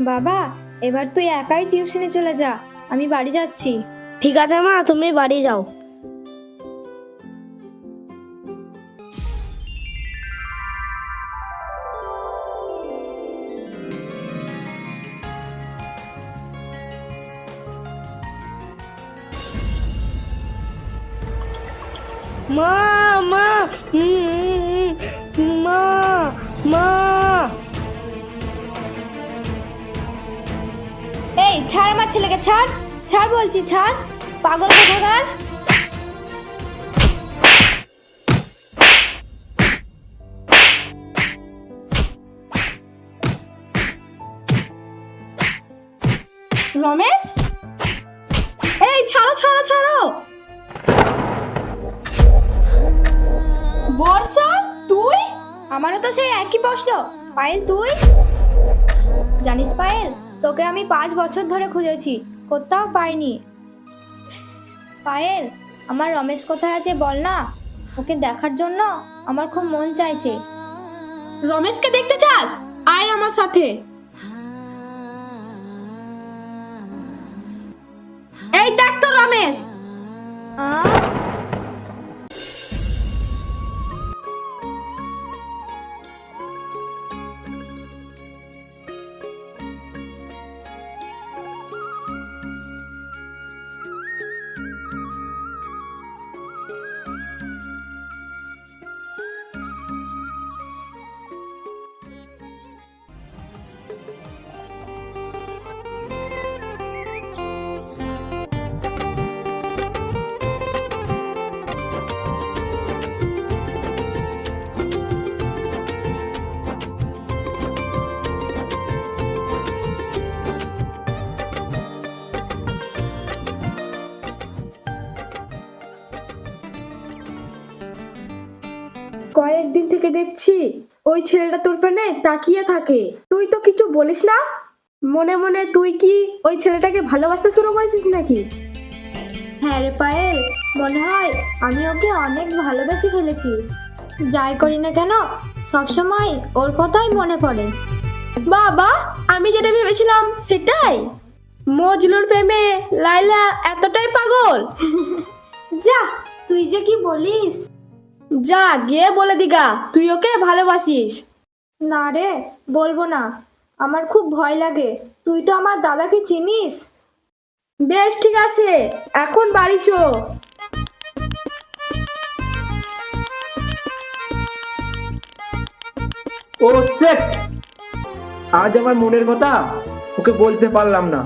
বাবা, এবার তুই একাই টিউশনে চলে যা, আমি বাড়ি যাচ্ছি। ঠিক আছে মা, তুমি বাড়ি যাও। ছাড় বলছি, ছাড়। পাগল কোথাকার? রমেশ? এই, ছাড়ো ছাড়ো ছাড়ো। বর্ষা, তুই? আমারও তো সেই একই প্রশ্ন। পায়েল, তুই? জানিস পায়েল, তোকে আমি পাঁচ বছর ধরে খুঁজেছি। কোথাও পাইনি। পায়েল আমার রমেশ কোথায় আছে বল না। ওকে দেখার জন্য আমার খুব মন চাইছে। রমেশকে দেখতে চাস? আয় আমার সাথে। এই দেখ তো রমেশ। আহ? থেকে দেখছি ওই ছেলেটা তোর পানে তাকিয়ে থাকে। তুই তো কিছু বলিস না? মনে মনে তুই কি ওই ছেলেটাকে ভালোবাসতে শুরু করেছিস নাকি? হ্যাঁ রে পায়েল মনে হয় আমি ওকে অনেক ভালোবেসে ফেলেছি। যাই করি না কেন সবসময় ওর কথাই মনে পড়ে। বাবা আমি যেটা ভেবেছিলাম সেটাই। মজলুর প্রেমে লাইলা এতটাই পাগল। যা তুই যে কি বলিস? যা গিয়ে বলে দিগা তুই ওকে ভালোবাসিস। না রে বলব না। আমার খুব ভয় লাগে। তুই তো আমার দাদাকে চিনিস? বেশ ঠিক আছে। এখন বাড়ি চো। ও সেট আজ আমার মনের কথা ওকে বলতে পারলাম না।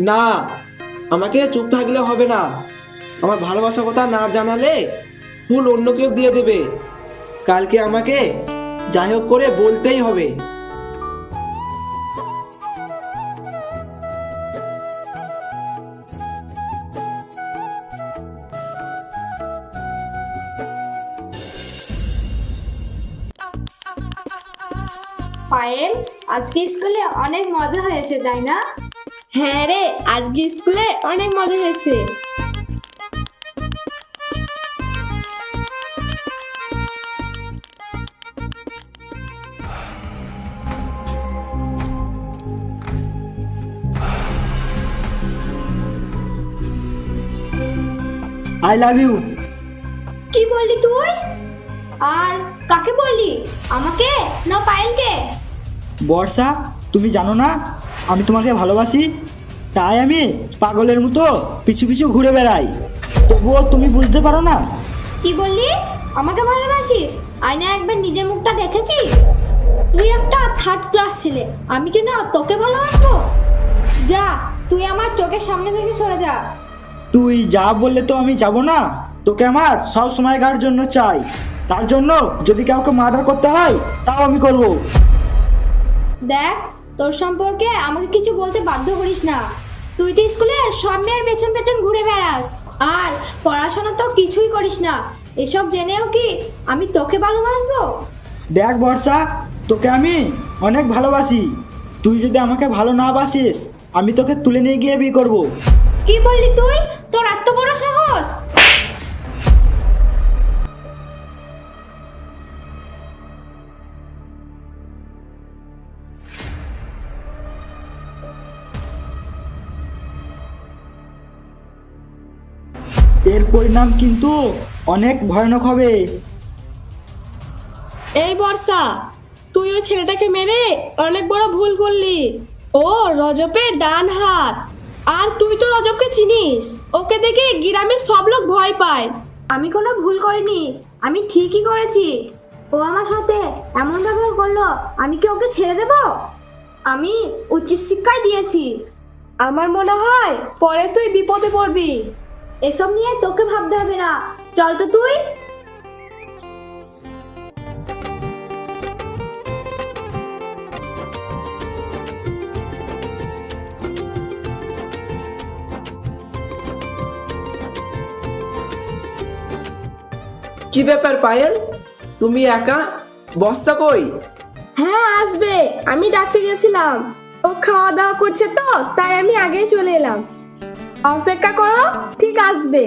না আমাকে চুপ থাকলে হবে না। আমার ভালোবাসার কথা না জানালে ফুল অন্য কেউ দিয়ে দেবে। কালকে আমাকে যাই হোক করে বলতেই হবে। পায়েল আজকে স্কুলে অনেক মজা হয়েছে তাই না? হ্যাঁ রে আজকে স্কুলে অনেক মজা হয়েছে। আই লাভ ইউ কি বললি তুই? আর কাকে বললি? আমাকে? না পায়েলকে? বর্ষা তুমি জানো না আমি তোমাকে ভালোবাসি তাই আমি পাগলের মতো পিছু পিছু ঘুরে বেড়াই। তবুও তুমি বুঝতে পারো না। কি বললি? আমাকে ভালোবাসিস? আয়না একবার নিজের মুখটা দেখেছিস? তুই একটা থার্ড ক্লাস ছেলে আমি কি না তোকে ভালোবাসবো? যা তুই আমার চোখের সামনে থেকে সরে যা। তুই যা বললে তো আমি যাব না। তোকে আমার সব সময়কার জন্য চাই। তার জন্য যদি কাউকে মার্ডার করতে হয় তাও আমি করব। দেখ তোর সম্পর্কে আমাকে কিছু বলতে বাধ্য করিস না। তুই তো স্কুলে সব মেয়ের পেছন পেছন ঘুরে বেড়াস। আর পড়াশোনা তো কিছুই করিস না। এসব জেনেও কি আমি তোকে ভালোবাসবো? দেখ বর্ষা তোকে আমি অনেক ভালোবাসি। তুই যদি আমাকে ভালো না বাসিস আমি তোকে তুলে নিয়ে গিয়ে বিয়ে করব। কি বললি তুই? তোর এত বড় সাহস? এর পরিণাম কিন্তু অনেক ভয়ানক হবে। এই বর্ষা তুই ওই ছেলেটাকে মেরে অনেক বড় ভুল করলি। ও রজবের ডান হাত। আর তুই তো রজবকে চিনিস। ওকে দেখে গ্রামের সব লোক ভয় পায়। আমি কোনো ভুল করিনি। আমি ঠিকই করেছি। ও আমার সাথে এমন ব্যবহার করল আমি কি ওকে ছেড়ে দেব? আমি উচিত শিক্ষাই দিয়েছি। আমার মনে হয় পরে তুই বিপদে পড়বি। এসব নিয়ে তোকে ভাবতে হবে না। চল তো তুই। কি ব্যাপার পায়েল? তুমি একা? বর্ষা কই? হ্যাঁ আসবে। আমি ডাকতে গেছিলাম। ও খাওয়া দাওয়া করছে তো তাই আমি আগেই চলে এলাম। অপেক্ষা করো ঠিক আসবে।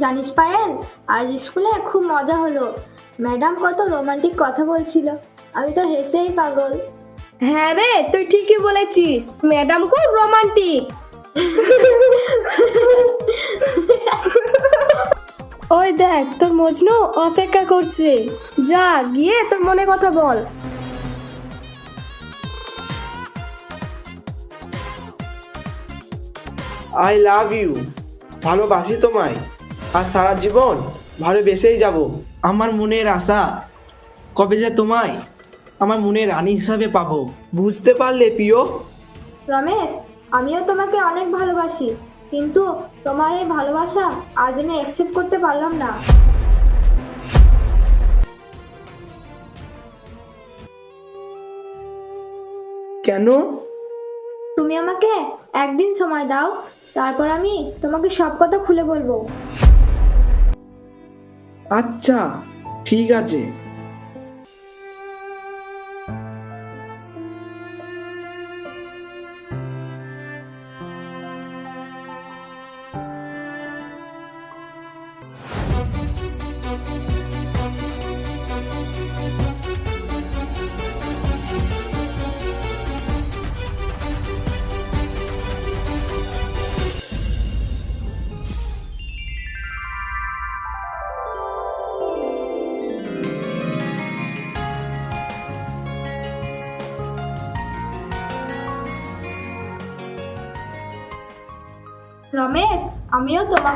জানিস পায়েল আজ স্কুলে খুব মজা হলো। ম্যাডাম কত রোমান্টিক কথা বলছিল। আমি তো হেসেই পাগল। হ্যাঁ রে তুই ঠিকই বলেছিস। ম্যাডাম খুব রোমান্টিক। ওই দেখ তোর মজনু অপেক্ষা করছে। যা গিয়ে তোর মনে কথা বল। আই লাভ ইউ ভালোবাসি তোমায়। আর সারা জীবন ভালোবেসেই যাব। আমার মনের আশা কবে যে তোমায় আমার মনের রানী হিসাবে পাবো। বুঝতে পারলে প্রিয়? রমেশ আমিও তোমাকে অনেক ভালোবাসি কিন্তু তোমার এই ভালোবাসা আজ আমি অ্যাকসেপ্ট করতে পারলাম না। কেন? তুমি আমাকে একদিন সময় দাও তারপর আমি তোমাকে সব কথা খুলে বলব। আচ্ছা ঠিক আছে।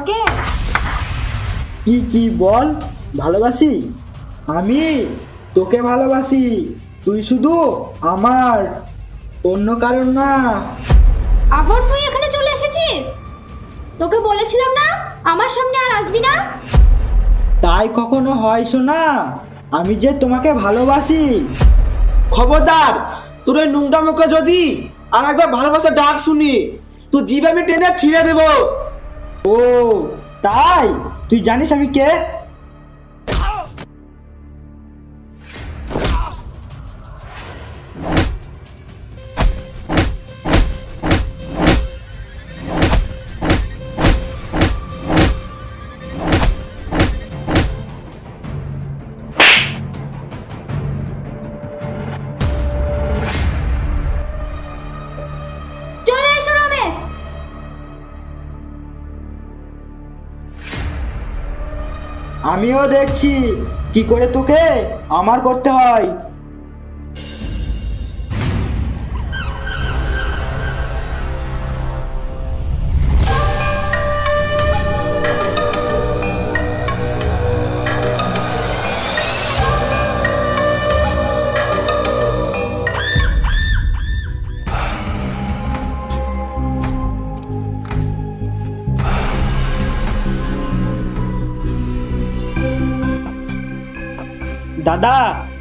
আমিও কি কি বল? ভালোবাসি? আমি তোকে ভালোবাসি। তুই শুধু আমার অন্য কারণ না। আবার তুই এখানে চলে এসেছিস? তোকে বলেছিলাম না আমার সামনে আর আসবি না? তাই কখনো হয় শোনা আমি যে তোমাকে ভালোবাসি। খবরদার তোর ওই নোংটা মুখে যদি আর একবার ভালোবাসা ডাক শুনি তো জিভ আমি টেনে ছিঁড়ে দেবো। ও তাই? তুই জানিস আমি কে? আমিও দেখছি। কি করে তোকে? আমার করতে হয়।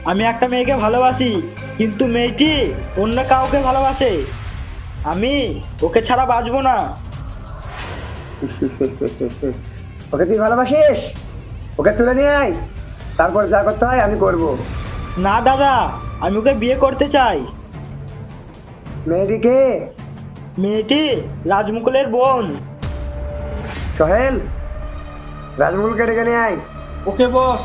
আমি একটা মেয়েকে ভালোবাসি কিন্তু মেয়েটি অন্য কাউকে ভালোবাসে। আমি ওকে ছাড়া বাঁচবো না। ওকে তুই ভালোবাসিস? ওকে তুলে নিয়ে আয়। তারপর যা করতে হয় আমি করব। না দাদা আমি ওকে বিয়ে করতে চাই। মেয়েটিকে মেয়েটি রাজমুকুলের বোন। সোহেল রাজমুলকে ডেকে নিয়ে আয়। ওকে বস।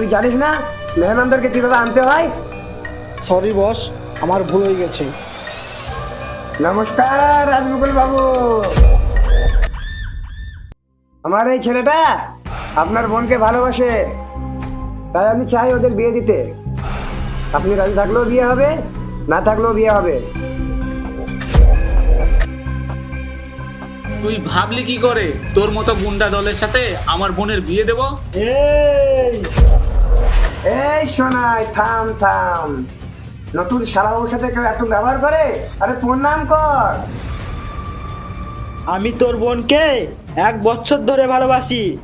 তুই জানিস না মেহমানদেরকে কীভাবে আনতে হয়? সরি বস আমার ভুল হয়ে গেছে। নমস্কার রাজমুকুল বাবু। আমার এই ছেলেটা আপনার বোনকে ভালোবাসে তাই আমি চাই ওদের বিয়ে দিতে। আপনি রাজি থাকলেও বিয়ে হবে না থাকলেও বিয়ে হবে। তুই ভাবলি কি করে? তোর মতো গুন্ডা দলের সাথে আমার বোনের বিয়ে দেব? এই! এই শোনাই থাম থাম। নতুন সারাবুর সাথে কেউ একটু ব্যবহার করে? আরে প্রণাম কর। আমি তোর বোনকে এক বছর ধরে ভালোবাসি।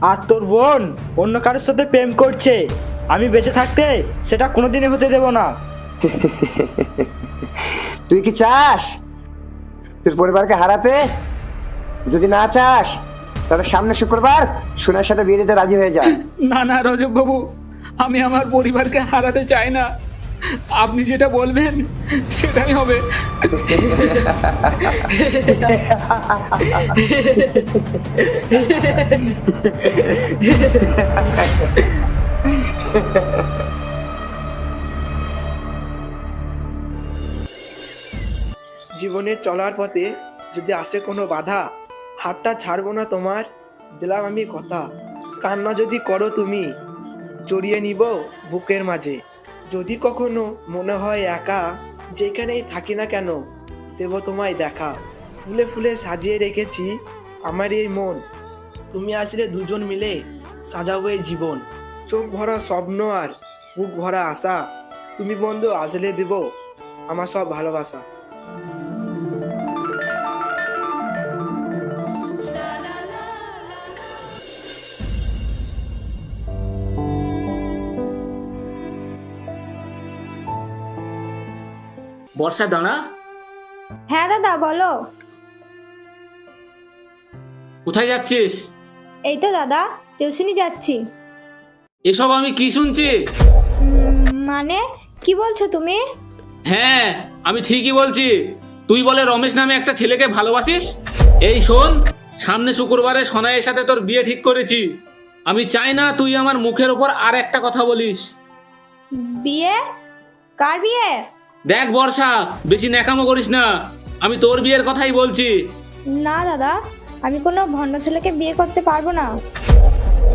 আর তোর বোন অন্য কারোর সাথে প্রেম করছে। আমি বেঁচে থাকতে সেটা কোনোদিনই হতে দেব না। তুই কি চাস? তোর পরিবারকে হারাতে? যদি না চাস তাহলে সামনে শুক্রবার সোনার সাথে বিয়ে দিতে রাজি হয়ে যা। না না রজব বাবু আমি আমার পরিবারকে হারাতে চাই না। আপনি যেটা বলবেন, সেটাই হবে। জীবনে চলার পথে যদি আসে কোনো বাধা, হাতটা ছাড়বো না তোমার, দিলাম আমি কথা। কান্না যদি করো তুমি জড়িয়ে নিব বুকের মাঝে। যদি কখনো মনে হয় একা, যেখানেই থাকি না কেন, দেব তোমায় দেখা। ফুলে ফুলে সাজিয়ে রেখেছি আমার এই মন। তুমি আসলে দুজন মিলে সাজাবো এই জীবন। চোখ ভরা স্বপ্ন আর বুক ভরা আশা। তুমি বন্ধু, আসলে দেব আমার সব ভালোবাসা। বর্ষা দাঁড়া হ্যাঁ দাদা বলো। কোথায় যাচ্ছিস? এই তো দাদা টিউশনি যাচ্ছি। এসব আমি কি শুনছি? উম, মানে কি বলছো তুমি? হ্যাঁ আমি ঠিকই বলছি। তুই বলে রমেশ নামে একটা ছেলেকে ভালোবাসিস? এই শোন সামনে শুক্রবারে সোনাইয়ের সাথে তোর বিয়ে ঠিক করেছি। আমি চাই না তুই আমার মুখের ওপর আর একটা কথা বলিস। বিয়ে? কার বিয়ে? দেখ বর্ষা বেশি ন্যাকামো করিস না। আমি তোর বিয়ের কথাই বলছি। না দাদা আমি কোনো ভণ্ড ছেলেকে বিয়ে করতে পারব না।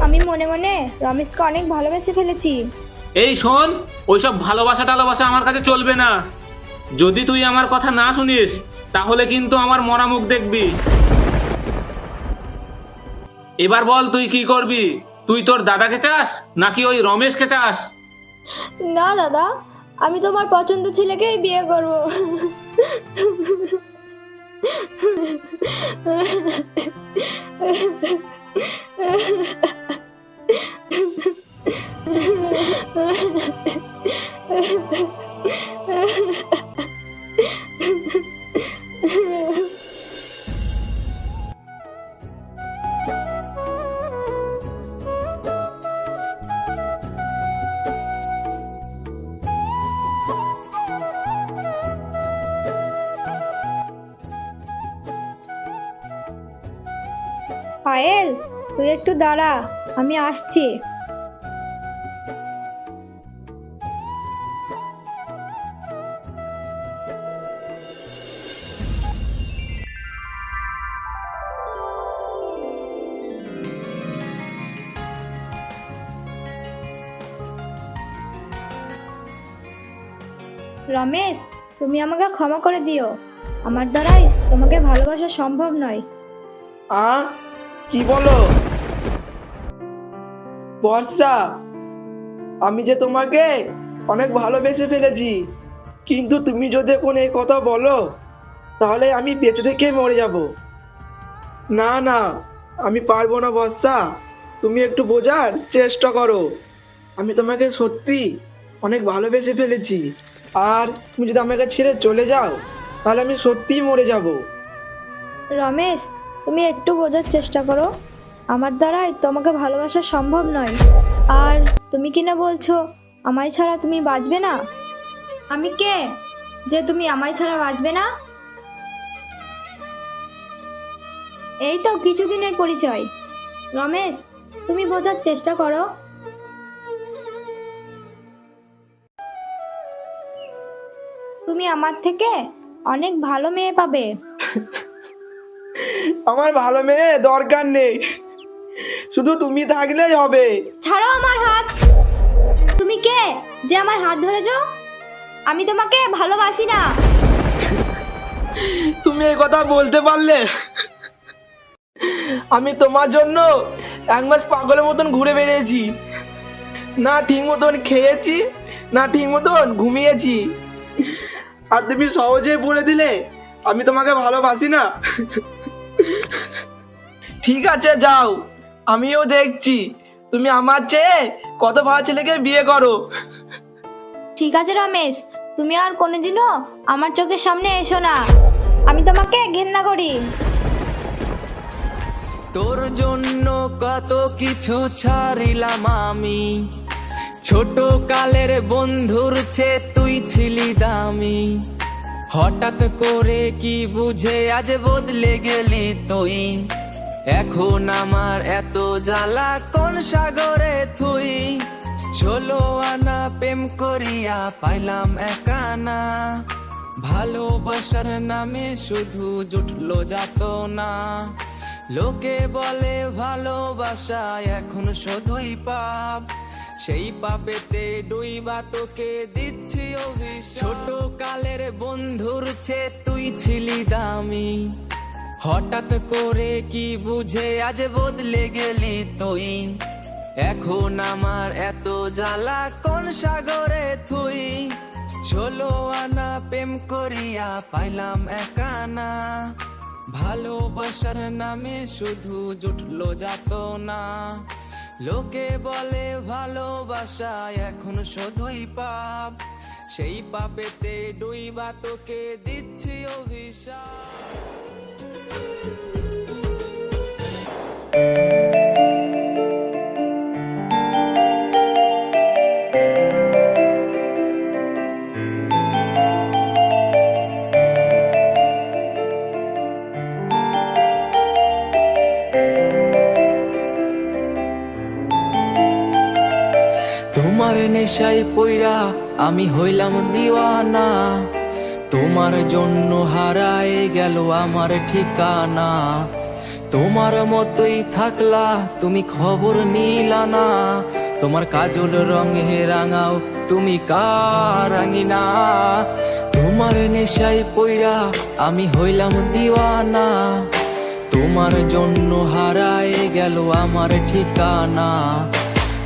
আমি মনে মনে রমেশকে অনেক ভালোবেসে ফেলেছি। এই শোন ওইসব ভালোবাসা টালোবাসা আমার কাছে চলবে না। যদি তুই আমার কথা না শুনিস তাহলে কিন্তু আমার মরা মুখ দেখবি। এবার বল তুই কি করবি? তুই তোর দাদাকে চাস নাকি ওই রমেশকে চাস? না দাদা আমি তোমার পছন্দ ছেলেকেই বিয়ে করব। আসছি। রমেশ, তুমি আমাকে ক্ষমা করে দিও। আমার দ্বারাই তোমাকে ভালোবাসা সম্ভব নয়। আ? কি বলো? বর্ষা, আমি যে তোমাকে অনেক ভালোবেসে ফেলেছি। কিন্তু তুমি যদি এখন এই কথা বলো, তাহলে আমি বেঁচে থেকে মরে যাব। না না, আমি পারব না বর্ষা। তুমি একটু বোঝার চেষ্টা করো। আমি তোমাকে সত্যি অনেক ভালোবেসে ফেলেছি। আর তুমি যদি আমাকে ছেড়ে চলে যাও, তাহলে আমি সত্যিই মরে যাব। রমেশ, তুমি একটু বোঝার চেষ্টা করো। আমার দ্বারাই তোমাকে ভালোবাসা সম্ভব নয়। আর তুমি কি না বলছো, আমায় ছাড়া তুমি বাঁচবে না? আমি কে যে তুমি আমায় ছাড়া বাঁচবে না? এই তো কিছুদিনের পরিচয়। রমেশ, তুমি বোঝার চেষ্টা করো। তুমি আমার থেকে অনেক ভালো মেয়ে পাবে। আমার ভালো মেয়ে দরকার নেই। শুধু তুমি থাকলেই হবে। ছাড়ো আমার হাত। তুমি কে? যে আমার হাত ধরেছো? আমি তোমাকে ভালোবাসি না। তুমি এই কথা বলতে পারলে? আমি তোমার জন্য এক মাস পাগলের মতন ঘুরে বেরিয়েছি না ঠিক মতন খেয়েছি না ঠিক মতন ঘুমিয়েছি। আর তুমি সহজে বলে দিলে আমি তোমাকে ভালোবাসি না। ঠিক আছে যাও। আমিও দেখছি। তুমি আমার চেয়ে কত ভালো ছেলেকে বিয়ে করো। ঠিক আছে রমেশ তুমি আর কোনোদিনও আমার চোখের সামনে এসো না। আমি তোমাকে ঘেন্না করি। তোর জন্য কত কিছু ছাড়িলাম আমি। ছোট কালের বন্ধুর ছে তুই ছিলি দামি। হঠাৎ করে কি বুঝে আজ বদলে গেলি তুই? এখন আমার এত জ্বালা, কোন সাগরে থুই? ষোলো আনা প্রেম করিয়া পাইলাম একানা ভালোবাসার নামে শুধু জুটলো যাত না লোকে বলে ভালোবাসা এখন শুধুই পাপ। সেই পাপেতে ডুইবা তোকে দিচ্ছি অভিশাপ। ছোট কালের বন্ধুর ছে তুই ছিলি দামি। হঠাৎ করে কি বুঝে আজ বদলে গেলি তুই? এখন আমার এত জ্বালা কোন সাগরে তুই ষোলো আনা প্রেম করিয়া পাইলাম একানা ভালোবাসার নামে শুধু জুটলো যাত না লোকে বলে ভালোবাসা এখন শুধুই পাপ। সেই পাপেতে ডুইবা তোকে দিচ্ছি অভিশাপ। তোমার নেশায় পইরা আমি হইলাম দিওয়ানা। তোমার জন্য হারায় গেল আমার ঠিকানা। তোমার মতোই থাকলা, তুমি খবর নিলা না। তোমার কাজল রঙে রাঙাও, তুমি কারাঙিনা তোমার নেশায় পইরা আমি হইলাম দিওয়ানা। তোমার জন্য হারায় গেল আমার ঠিকানা।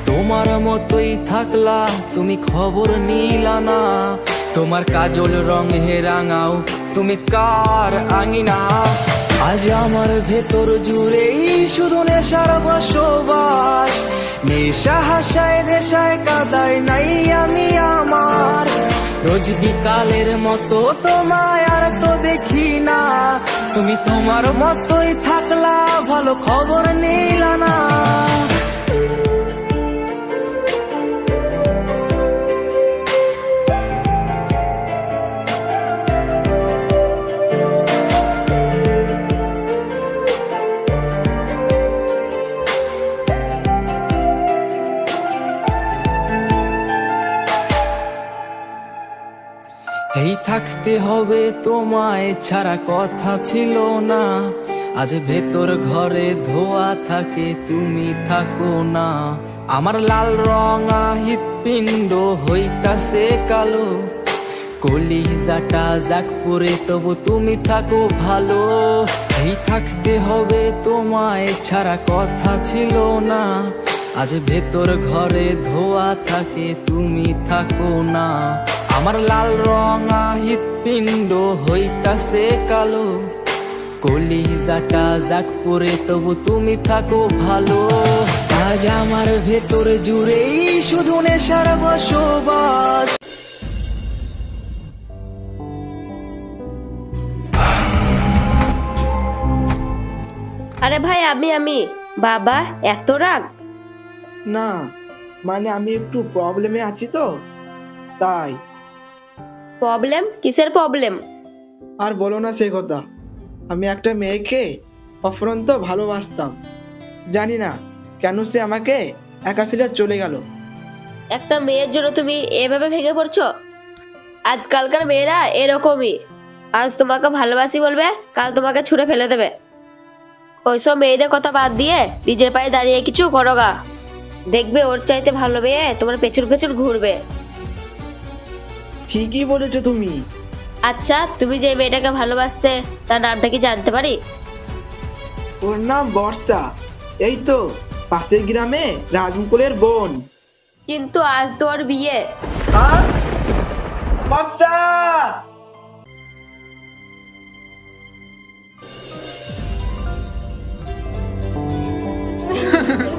তোমার মতোই থাকলা, তুমি খবর নিলা না। তোমার কাজল রং হে রাঙাও, তুমি কার আঙিনা? আজ আমার ভেতর জুড়েই শুধু নেশার বসবাস। নেশা হাসায়, নেশায় কাদায় নাই আমি আমার। রোজ বিকালের মতো তোমায় আর তো দেখি না। তুমি তোমার মতোই থাকলা, ভালো খবর নিলা না। থাকতে হবে তোমায় ছাড়া কথা ছিল না। আজ ভেতর ঘরে ধোয়া থাকে, তুমি থাকো না। আমার লাল রঙা হৃৎপিণ্ড হইতাছে কালো। কলিজাটা যাক পরে, তবু তুমি থাকো ভালো। এই থাকতে হবে তোমায় ছাড়া কথা ছিল না। আজ ভেতর ঘরে ধোয়া থাকে, তুমি থাকো না। আমার লাল রঙা হৃৎপিণ্ড হইতাছে কালো। কলিজাটা যাক পরে তবু তুমি থাকো ভালো। আজ আমার ভেতর জুড়েই শুধু নেশার বসবাস। আরে ভাই আমি আমি। বাবা এত রাগ? না মানে আমি একটু প্রবলেমে আছি তো। তাই। প্রবলেম কিসের প্রবলেম আর বলো না সেই কথা। আমি একটা মেয়েকে অফরন্ত ভালোবাসতাম। জানি না কেন সে আমাকে একা ফেলে চলে গেল। একটা মেয়ের জন্য তুমি এভাবে ভেঙে পড়ছো? আজকালকার মেয়েরা এরকমই। আজ তোমাকে ভালোবাসি বলবে কাল তোমাকে ছুঁড়ে ফেলে দেবে। ওইসব মেয়েদের কথা বাদ দিয়ে নিজের পায়ে দাঁড়িয়ে কিছু করো গা। দেখবে ওর চাইতে ভালো মেয়ে তোমার পেছন পেছন ঘুরবে। ঠিকই বলেছ তুমি। আচ্ছা তুমি যে মেয়েটাকে ভালোবাসতে তার নামটা কি জানতে পারি? ওর নাম বর্ষা। এই তো পাশের গ্রামে রাজমুকুলের বোন। কিন্তু আজ তো ওর বিয়ে। আর বর্ষা!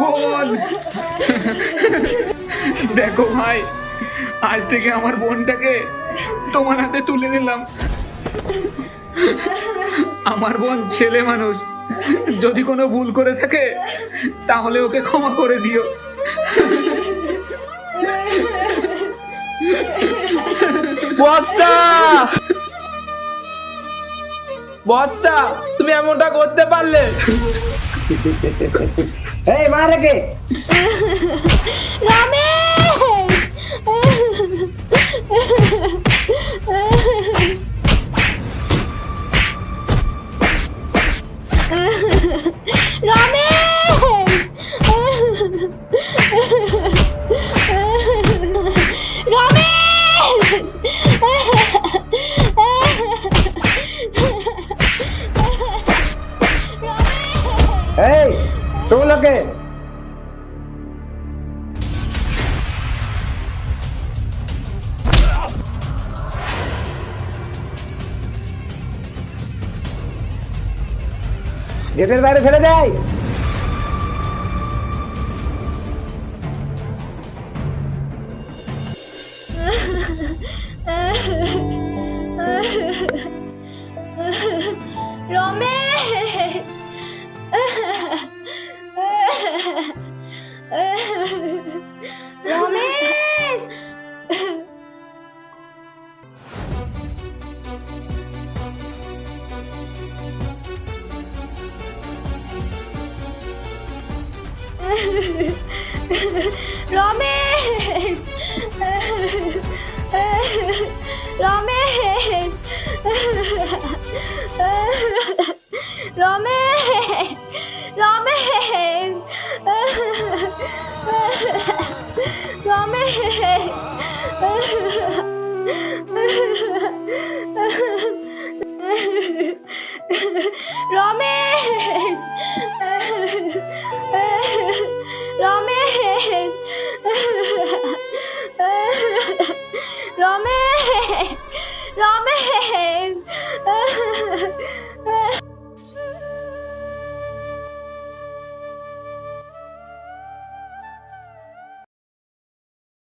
বোন বোন দেখো ভাই আজ থেকে আমার বোনটাকে তোমার হাতে তুলে দিলাম। আমার বোন ছেলে মানুষ। যদি কোনো ভুল করে থাকে তাহলে ওকে ক্ষমা করে দিও। বর্ষা! বর্ষা তুমি এমনটা করতে পারলে? এই মা রেখে। এই তোলোকে গেটের বাইরে ফেলে দেয়। রমেশ! Ramesh! นรอแม่ รอแม่